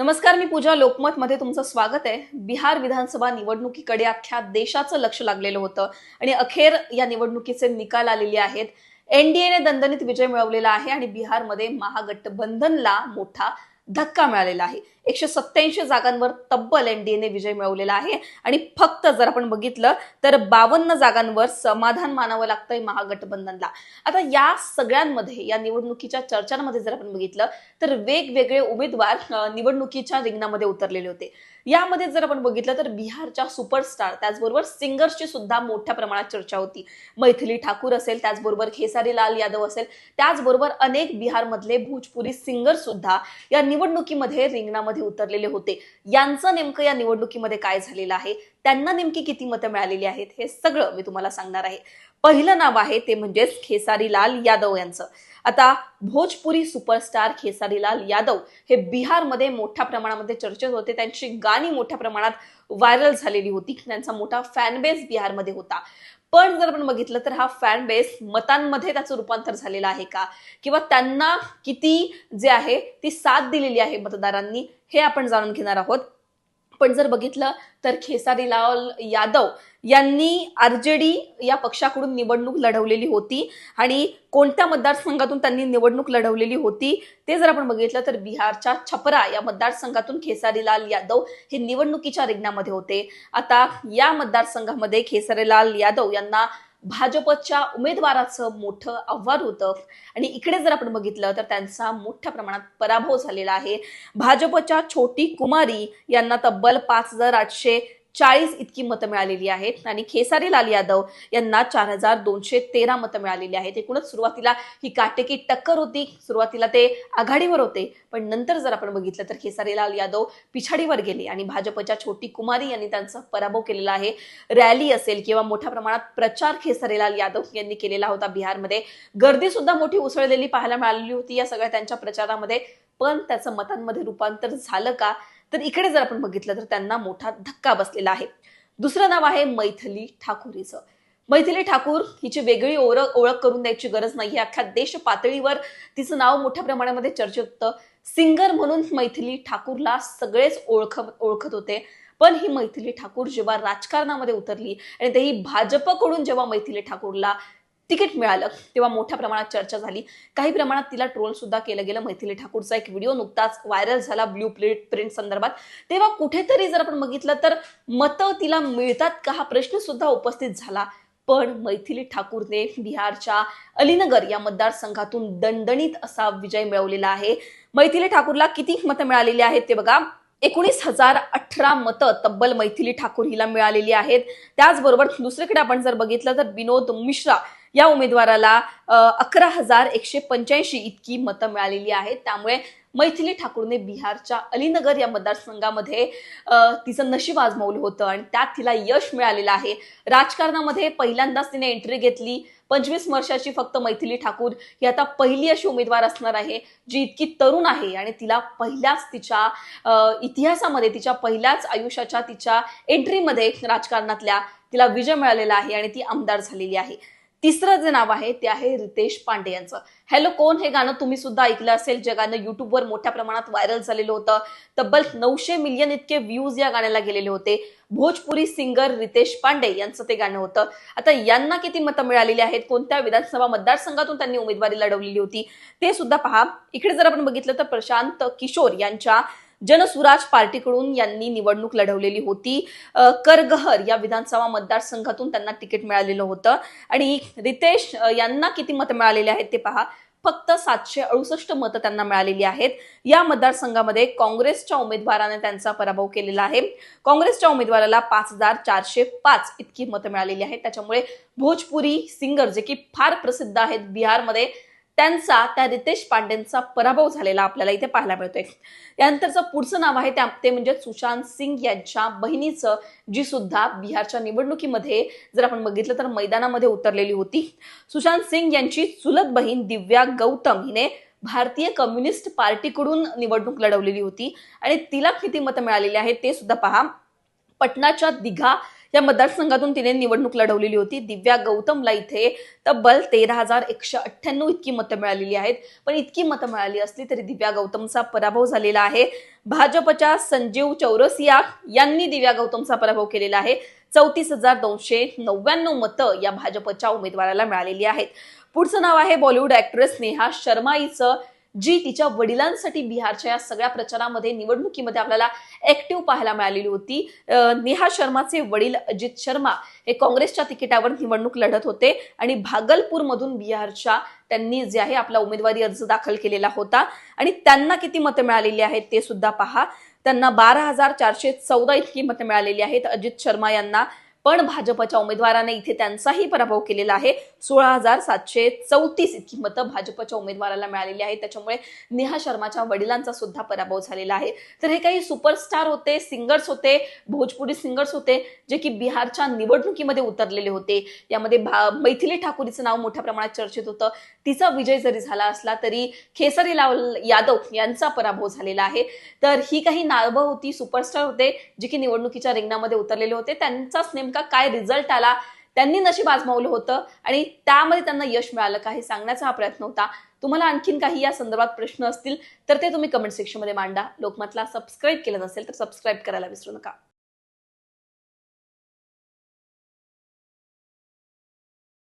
नमस्कार मी पूजा लोकमत मध्ये तुमचं स्वागत आहे. बिहार विधानसभा निवडणुकीकडे अख्ख्या देशाचं लक्ष लागलेलं होतं आणि अखेर या निवडणुकीचे निकाल आलेले आहेत. एनडीएने दणदणीत विजय मिळवलेला आहे आणि बिहारमध्ये महागठबंधनला मोठा धक्का मिळालेला आहे. एकशे सत्याऐंशी जागांवर तब्बल एनडीएने विजय मिळवलेला आहे. आणि फक्त जर आपण बघितलं तर बावन्न जागांवर समाधान मानावं लागतंय महागठबंधनला. आता या सगळ्यांमध्ये या निवडणुकीच्या चर्चांमध्ये जर आपण बघितलं तर वेगवेगळे उमेदवार निवडणुकीच्या रिंगणामध्ये उतरलेले होते. यामध्ये जर आपण बघितलं तर बिहारच्या सुपरस्टार त्याचबरोबर सिंगर्सची सुद्धा मोठ्या प्रमाणात चर्चा होती. मैथिली ठाकूर असेल त्याचबरोबर खेसारी लाल यादव असेल त्याचबरोबर अनेक बिहारमधले भोजपुरी सिंगर सुद्धा या निवडणुकीमध्ये रिंगणामध्ये उतरलेले होते. यांचं नेमकं या निवडणुकीमध्ये काय झालेलं आहे? त्यांना नेमकी किती मतं मिळालेली आहेत हे सगळं मी तुम्हाला सांगणार आहे. पहिलं नाव आहे ते म्हणजेच खेसारी लाल यादव यांचं. आता भोजपुरी सुपरस्टार खेसारीलाल यादव हे बिहारमध्ये मोठ्या प्रमाणामध्ये चर्चेत होते. त्यांची गाणी मोठ्या प्रमाणात व्हायरल झालेली होती. त्यांचा मोठा फॅनबेस बिहारमध्ये होता. पण जर आपण बघितलं तर हा फॅन बेस मतांमध्ये त्याचं रूपांतर झालेलं आहे का? किंवा त्यांना किती जे आहे ती साथ दिलेली आहे मतदारांनी हे आपण जाणून घेणार आहोत. पण जर बघितलं तर खेसारीलाल यादव यांनी आरजेडी या पक्षाकडून निवडणूक लढवलेली होती आणि कोणत्या मतदारसंघातून त्यांनी निवडणूक लढवलेली होती ते जर आपण बघितलं तर बिहारच्या छपरा या मतदारसंघातून खेसारीलाल यादव हे निवडणुकीच्या रिंगणामध्ये होते. आता या मतदारसंघामध्ये खेसारीलाल यादव यांना भाजपच्या उमेदवाराचं मोठं आव्हान होतं. आणि इकडे जर आपण बघितलं तर त्यांचा मोठ्या प्रमाणात पराभव झालेला आहे. भाजपच्या छोटी कुमारी यांना तब्बल पाच हजार आठशे चाळीस इतकी मतं मिळालेली आहेत. आणि खेसारी लाल यादव यांना चार हजार दोनशे तेरा मतं मिळालेली आहेत. एकूणच सुरुवातीला ही काटेकी टक्कर होती. सुरुवातीला ते आघाडीवर होते. पण नंतर जर आपण बघितलं तर खेसारीलाल यादव पिछाडीवर गेले. आणि भाजपच्या छोटी कुमारी यांनी त्यांचा पराभव केलेला आहे. रॅली असेल किंवा मोठ्या प्रमाणात प्रचार खेसारीलाल यादव यांनी केलेला होता बिहारमध्ये. गर्दी सुद्धा मोठी उसळलेली पाहायला मिळालेली होती या सगळ्या त्यांच्या प्रचारामध्ये. पण त्याचं मतांमध्ये रूपांतर झालं का? तर इकडे जर आपण बघितलं तर त्यांना मोठा धक्का बसलेला आहे. दुसरं नाव आहे मैथिली ठाकूरीचं. मैथिली ठाकूर हिची वेगळी ओळख ओळख करून द्यायची गरज नाही अख्ख्या देश पातळीवर तिचं नाव मोठ्या प्रमाणामध्ये चर्चेत. होतं सिंगर म्हणून मैथिली ठाकूरला सगळेच ओळख ओळखत होते. पण ही मैथिली ठाकूर जेव्हा राजकारणामध्ये उतरली आणि तेही भाजपकडून जेव्हा मैथिली ठाकूरला तिकीट मिळालं. तेव्हा मोठ्या प्रमाणात चर्चा झाली. काही प्रमाणात तिला ट्रोल सुद्धा केलं गेलं. मैथिली ठाकूरचा एक व्हिडिओ नुकताच व्हायरल झाला ब्ल्यू प्रिंट प्रिंट संदर्भात. तेव्हा कुठेतरी जर आपण बघितलं तर मतं तिला मिळतात का हा प्रश्न सुद्धा उपस्थित झाला. पण मैथिली ठाकूरने बिहारच्या अलीनगर या मतदारसंघातून दणदणीत असा विजय मिळवलेला आहे. मैथिली ठाकूरला किती मतं मिळालेली आहेत ते बघा. एकोणीस हजार अठरा मतं तब्बल मैथिली ठाकूर हिला मिळालेली आहेत. त्याचबरोबर दुसरीकडे आपण जर बघितलं तर विनोद मिश्रा या उमेदवाराला अकरा हजार एकशे पंच्याऐंशी इतकी मतं मिळालेली आहेत. त्यामुळे मैथिली ठाकूरने बिहारच्या अलीनगर या मतदारसंघामध्ये तिचं नशीब आजमावलं होतं आणि त्यात तिला यश मिळालेलं आहे. राजकारणामध्ये पहिल्यांदाच तिने एंट्री घेतली. पंचवीस वर्षाची फक्त मैथिली ठाकूर ही आता पहिली अशी उमेदवार असणार आहे जी इतकी तरुण आहे आणि तिला पहिल्याच तिच्या इतिहासामध्ये तिच्या पहिल्याच आयुष्याच्या तिच्या एंट्रीमध्ये राजकारणातल्या तिला विजय मिळालेला आहे आणि ती आमदार झालेली आहे. तिसरं जे नाव आहे ते आहे रितेश पांडे यांचं. हॅलो कोण हे गाणं? तुम्ही सुद्धा ऐकलं असेल जे गाणं युट्यूबवर मोठ्या प्रमाणात व्हायरल झालेलं होतं. तब्बल नऊशे मिलियन इतके व्ह्यूज या गाण्याला गेलेले होते. भोजपुरी सिंगर रितेश पांडे यांचं ते गाणं होतं. आता यांना किती मतं मिळालेली आहेत? कोणत्या विधानसभा मतदारसंघातून त्यांनी उमेदवारी लढवलेली होती? ते सुद्धा पहा. इकडे जर आपण बघितलं तर प्रशांत किशोर यांच्या जनसुराज पार्टीकडून यांनी निवडणूक लढवलेली होती. करगहर या विधानसभा मतदारसंघातून त्यांना तिकीट मिळालेलं होतं. आणि रितेश यांना किती मतं मिळालेली आहेत ते पहा. फक्त सातशे अडुसष्ट मतं त्यांना मिळालेली आहेत. या मतदारसंघामध्ये काँग्रेसच्या उमेदवाराने त्यांचा पराभव केलेला आहे. काँग्रेसच्या उमेदवाराला पाच हजार चारशे पाच इतकी मतं मिळालेली आहेत. त्याच्यामुळे भोजपुरी सिंगर जे की फार प्रसिद्ध आहेत बिहारमध्ये त्यांचा त्या रितेश पांडेंचा पराभव झालेला आपल्याला इथे पाहायला मिळतोय. यानंतरचं पुढचं नाव आहे त्या- ते म्हणजे सुशांत सिंग यांच्या बहिणीचं जी सुद्धा बिहारच्या निवडणुकीमध्ये जर आपण बघितलं तर मैदानामध्ये उतरलेली होती. सुशांत सिंग यांची चुलत बहीण दिव्या गौतम हिने भारतीय कम्युनिस्ट पार्टीकडून निवडणूक लढवलेली होती. आणि तिला किती मतं मिळालेली आहेत ते सुद्धा पहा. पटनाच्या दिघा या मतदारसंघातून तिने निवडणूक लढवलेली होती. दिव्या गौतमला इथे तब्बल तेरा हजार एकशे अठ्ठ्याण्णव इतकी मतं मिळालेली आहेत. पण इतकी मतं मिळाली असली तरी दिव्या गौतमचा पराभव झालेला आहे. भाजपच्या संजीव चौरसिया यांनी दिव्या गौतमचा पराभव केलेला आहे. चौतीस हजार दोनशे नव्याण्णव मतं या भाजपच्या उमेदवाराला मिळालेली आहेत. पुढचं नाव आहे बॉलिवूड ऍक्ट्रेस नेहा शर्मा. हिचं जी तिच्या वडिलांसाठी बिहारच्या या सगळ्या प्रचारामध्ये निवडणुकीमध्ये आपल्याला ऍक्टिव्ह पाहायला मिळालेली होती. नेहा शर्माचे वडील अजित शर्मा हे काँग्रेसच्या तिकिटावर निवडणूक लढत होते आणि भागलपूरमधून बिहारच्या त्यांनी जे आहे आपला उमेदवारी अर्ज दाखल केलेला होता. आणि त्यांना किती मतं मिळालेली आहेत ते सुद्धा पहा. त्यांना बारा हजार चारशे चौदा इतकी मतं मिळालेली आहेत अजित शर्मा यांना. पण भाजपच्या उमेदवाराने इथे त्यांचाही पराभव केलेला आहे. सोळा हजार सातशे चौतीस इतकी मतं भाजपच्या उमेदवाराला मिळालेली आहेत. त्याच्यामुळे नेहा शर्माच्या वडिलांचा सुद्धा पराभव झालेला आहे. तर हे काही सुपरस्टार होते सिंगर्स होते भोजपुरी सिंगर्स होते जे की बिहारच्या निवडणुकीमध्ये उतरलेले होते. यामध्ये भा- मैथिली ठाकूरीचं नाव मोठ्या प्रमाणात चर्चेत होतं. तिचा विजय जरी झाला असला तरी खेसरी लाल यादव यांचा पराभव झालेला आहे. तर ही काही नावं होती सुपरस्टार होते जे की निवडणुकीच्या रिंगणामध्ये उतरलेले होते. त्यांचाच नेम नेमका काय रिझल्ट आला त्यांनी नशीब आजमावलं होतं आणि त्यामध्ये त्यांना यश मिळालं का हे सांगण्याचा हा प्रयत्न होता. तुम्हाला आणखीन काही या संदर्भात प्रश्न असतील तर ते तुम्ही कमेंट सेक्शनमध्ये मांडा. लोकमतला सबस्क्राईब केलं नसेल तर सबस्क्राईब करायला विसरू नका.